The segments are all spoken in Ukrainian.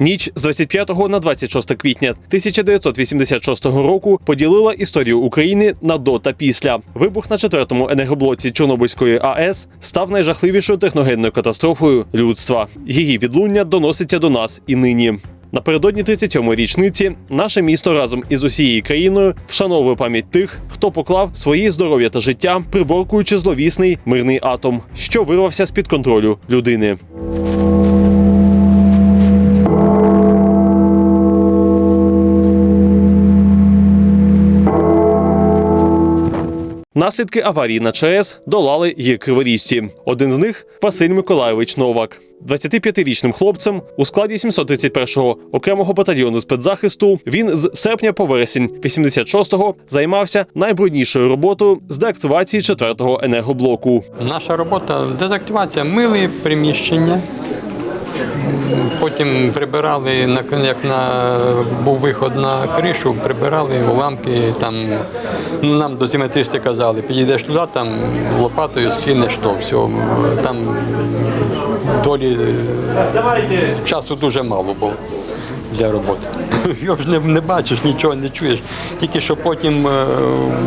Ніч з 25 на 26 квітня 1986 року поділила історію України на до та після. Вибух на четвертому енергоблоці Чорнобильської АЕС став найжахливішою техногенною катастрофою людства. Її відлуння доноситься до нас і нині. Напередодні 37-ї річниці наше місто разом із усією країною вшановує пам'ять тих, хто поклав свої здоров'я та життя, приборкуючи зловісний мирний атом, що вирвався з під контролю людини. Наслідки аварії на ЧАЕС долали її криворіжці. Один з них Василь Миколайович Новак. 25-річним хлопцем у складі 731-го окремого батальйону спецзахисту він з серпня по вересень 86-го займався найбруднішою роботою з деактивації четвертого енергоблоку. Наша робота дезактивація мили приміщення. Потім прибирали як на був виход на кришу, прибирали уламки. Там нам до симетристи казали, підійдеш туди, там лопатою скинеш то все. Там долі часу дуже мало було для роботи. Його ж не, не бачиш, нічого не чуєш. Тільки що потім е,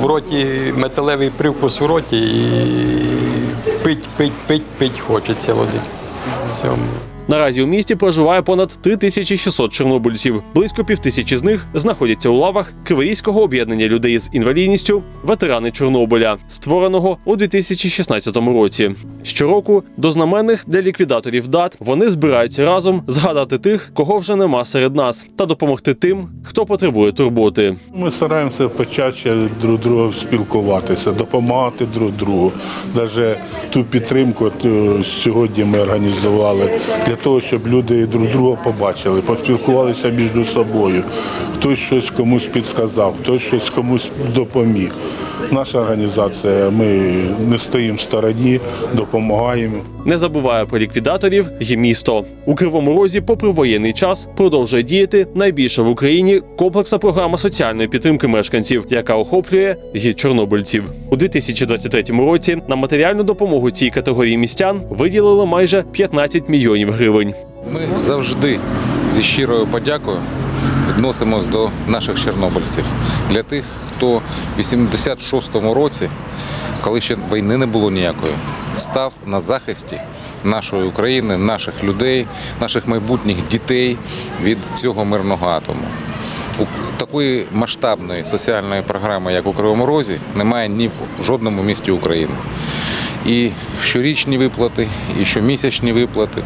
в роті металевий привкус в роті і пить, пить, пить, пить хочеться води. Все. Наразі у місті проживає понад 3600 чорнобильців. Близько півтисячі з них знаходяться у лавах Криворізького об'єднання людей з інвалідністю ветерани Чорнобиля, створеного у 2016 році. Щороку до знаменних для ліквідаторів дат вони збираються разом згадати тих, кого вже нема серед нас, та допомогти тим, хто потребує турботи. Ми стараємося почаще друг друга спілкуватися, допомагати друг другу. Навіть ту підтримку е, сьогодні ми організували для того, щоб люди друг друга побачили, поспілкувалися між собою. Хтось щось комусь підсказав, хтось щось комусь допоміг. Наша організація, ми не стоїмо в стороні, допомагаємо. Не забуває про ліквідаторів і місто. У Кривому Розі, попри воєнний час, продовжує діяти найбільша в Україні комплексна програма соціальної підтримки мешканців, яка охоплює і чорнобильців. У 2023 році на матеріальну допомогу цій категорії містян виділили майже 15 мільйонів гривень. Ми завжди зі щирою подякою відносимось до наших чорнобильців. Для тих, хто в 86-му році, коли ще війни не було ніякої, став на захисті нашої України, наших людей, наших майбутніх дітей від цього мирного атому. У такої масштабної соціальної програми, як у Кривому Розі, немає ні в жодному місті України. І щорічні виплати, і щомісячні виплати,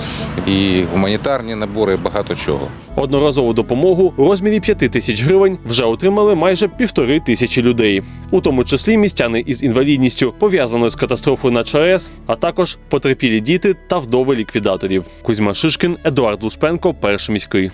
і гуманітарні набори, і багато чого. Одноразову допомогу у розмірі 5 тисяч гривень вже отримали майже півтори тисячі людей, у тому числі містяни із інвалідністю, пов'язаною з катастрофою на ЧАЕС, а також потерпілі діти та вдови ліквідаторів. Кузьма Шишкін, Едуард Лушпенко, перший міський.